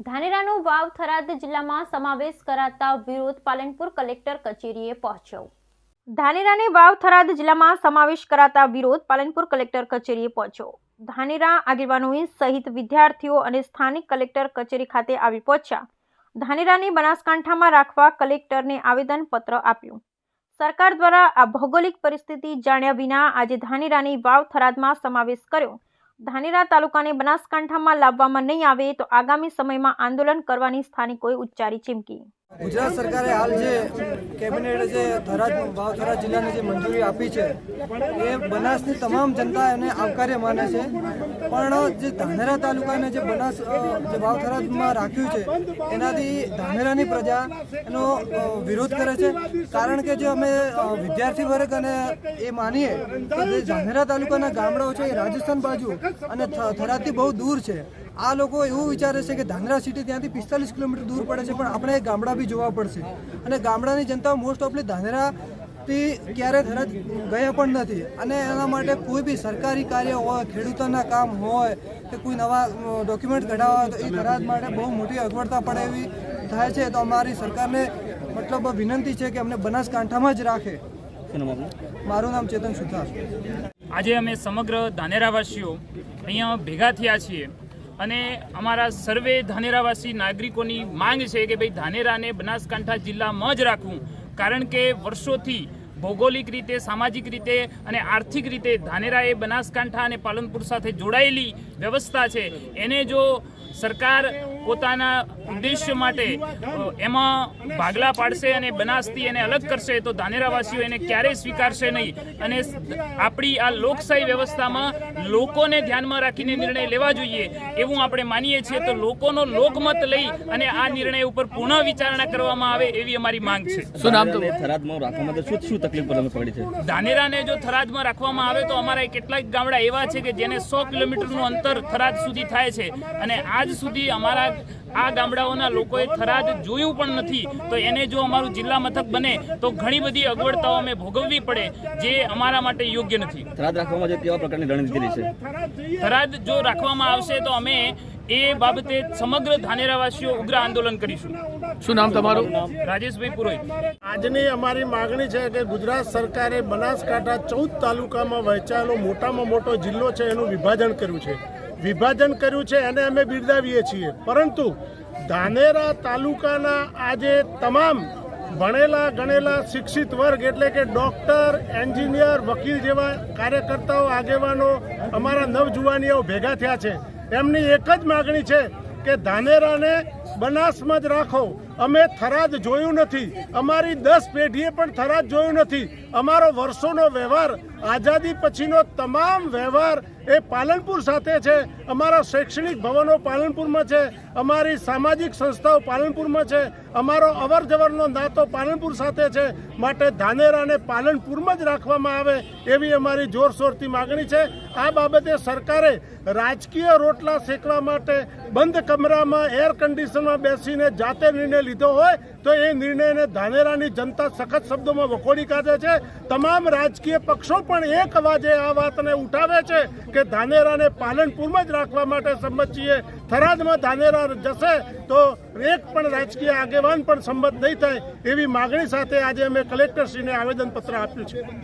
ધાનેરાનો વાવ થરાદ જિલ્લામાં સમાવેશ કરાતા વિરોધ પાલનપુર કલેક્ટર કચેરીએ પહોંચ્યો. ધાનેરાને વાવ થરાદ જિલ્લામાં સમાવેશ કરાતા વિરોધ પાલનપુર કલેક્ટર કચેરીએ પહોંચ્યો. ધાનેરા આગેવાનોએ સહિત વિદ્યાર્થીઓ અને સ્થાનિક કલેક્ટર કચેરી ખાતે આવી પહોંચ્યા. ધાનેરાને બનાસકાંઠામાં રાખવા કલેક્ટરને આવેદનપત્ર આપ્યું. સરકાર દ્વારા આ ભૌગોલિક પરિસ્થિતિ જાણ્યા વિના આજે ધાનેરાની વાવ થરાદમાં સમાવેશ કર્યો. ધાનેરા તાલુકાને બનાસકાંઠામાં લાવવામાં નહીં આવે તો આગામી સમયમાં આંદોલન કરવાની સ્થાનિકોએ ઉચ્ચારી ચીમકી. ગુજરાત સરકારે હાલ જે કેબિનેટ જે થરાદ વાવ જિલ્લાને જે મંજૂરી આપી છે, એ બનાસની તમામ જનતા એને આવકાર્ય માને છે. પણ જે ધાનેરા તાલુકાને જે બનાસ જે વાવથરામાં રાખ્યું છે, એનાથી ધાનેરાની પ્રજા એનો વિરોધ કરે છે. કારણ કે જે અમે વિદ્યાર્થી વર્ગ અને એ માનીએ કે જે ધાનેરા તાલુકાના ગામડાઓ છે, એ રાજસ્થાન બાજુ અને થરાદથી બહુ દૂર છે. આ લોકો એવું વિચારે છે કે ધાંધ્રા સિટી ત્યાંથી પિસ્તાલીસ કિલોમીટર દૂર પડે છે પણ આપણે ગામડા બી જોવા પડશે. અને ગામડાની જનતા મોસ્ટ ઓફલી ધાંધ્રાથી ક્યારે થરાદ ગયા પણ નથી. અને એના માટે કોઈ બી સરકારી કાર્ય હોય ખેડૂતોના કામ હોય કે કોઈ નવા ડોક્યુમેન્ટ કઢાવવા હોય તો એ થરાદ માટે બહુ મોટી અગવડતા પડે એવી થાય છે. તો અમારી સરકારને મતલબ વિનંતી છે કે અમને બનાસકાંઠામાં જ રાખે. મારું નામ ચેતન સુથાર. આજે અમે સમગ્ર ધાનેરાવાસીઓ અહીંયા ભેગા થયા છીએ. અને અમારા સર્વે ધાનેરાવાસી નાગરિકોની માંગ છે કે ભાઈ ધાનેરાને બનાસકાંઠા જિલ્લામાં જ રાખવું. કારણ કે વર્ષોથી ભૌગોલિક રીતે, સામાજિક રીતે અને આર્થિક રીતે ધાનેરા એ બનાસકાંઠા અને પાલનપુર સાથે જોડાયેલી વ્યવસ્થા છે. એને જો સરકાર પોતાના ઉદ્દેશ્ય માટે એમાં ભાગલા પાડશે અને બનાસથી એને અલગ કરશે તો ધાનેરાવાસીઓ એને ક્યારેય સ્વીકારશે નહીં. અને આપણી આ લોકશાહી વ્યવસ્થામાં લોકોને ધ્યાનમાં રાખીને નિર્ણય લેવા જોઈએ એવું આપણે માનીએ છીએ. તો લોકોનો લોકમત લઈ અને આ નિર્ણય ઉપર પુનઃ વિચારણા કરવામાં આવે એવી અમારી માંગ છે. શું નામ તો થરાદમાં રાખવા માટે શું શું તકલીફ પડી છે? ધાનેરાને જો થરાદમાં રાખવામાં આવે તો અમારા કેટલાક ગામડા એવા છે કે જેને સો કિલોમીટરનું અંતર થરાદ સુધી થાય છે. અને આજ સુધી અમારા આ ગામડાઓના લોકોએ થરાદ જોયું પણ નથી. તો એને જો અમારું જિલ્લા મથક બને તો ઘણી બધી અગવડતાઓ અમે ભોગવવી પડે જે અમારા માટે યોગ્ય નથી. થરાદ રાખવામાં જે કેવા પ્રકારની રણનીતિ છે. થરાદ જો રાખવામાં આવશે તો અમે એ બાબતે સમગ્ર ધાનેરાવાસીઓ ઉગ્ર આંદોલન કરીશું. શું નામ તમારું? રાજેશભાઈ પુરોહિત. આજની અમારી માગણી છે કે ગુજરાત સરકારે બનાસકાંઠા ચૌદ તાલુકામાં વહેંચાયેલો મોટામાં મોટો જિલ્લો છે એનું વિભાજન કર્યું છે. વિભાજન કર્યું છે, એને અમે બિરદાવીએ છીએ. પરંતુ ધાનેરા તાલુકાના આજે તમામ ભણેલા, ગણેલા, શિક્ષિત વર્ગ, એટલે કે ડોક્ટર, એન્જિનિયર, વકીલ જેવા કાર્યકર્તાઓ, આગેવાનો, અમારા નવજુવાનીઓ ભેગા થયા છે. એમની એક જ માગણી છે કે ધાનેરાને બનાસમાં જ રાખો. અમે થરાદ જોયું નથી. અમારી દસ પેઢીએ પણ થરાદ જોયું નથી. અમારો વર્ષોનો વ્યવહાર, આઝાદી પછીનો તમામ વ્યવહાર એ પાલનપુર સાથે છે. અમારા શૈક્ષણિક ભવનો પાલનપુરમાં છે. અમારી સામાજિક સંસ્થાઓ પાલનપુરમાં છે. અમારો અવર જવરનો નાતો પાલનપુર સાથે છે. માટે ધાનેરાને પાલનપુરમાં જ રાખવામાં આવે એવી અમારી જોરશોરથી માગણી છે. આ બાબતે સરકારે રાજકીય રોટલા શેકવા માટે બંધ કમરામાં એર કન્ડિશનમાં બેસીને જાતે નિર્ણય લીધો હોય તો એ નિર્ણયને ધાનેરાની જનતા સખત શબ્દોમાં વખોડી કાઢે છે. તમામ રાજકીય પક્ષો પણ એક અવાજે આ વાતને ઉઠાવે છે કે ધાનેરાને પાલનપુરમાં જ રાખવા માટે સંમત છીએ થરાદમાં ધાનેરા જશે તો એક પણ રાજકીય આગેવાન પણ સંમત નહીં થાય એવી માગણી સાથે આજે અમે કલેક્ટરશ્રીને આવેદનપત્ર આપ્યું છે.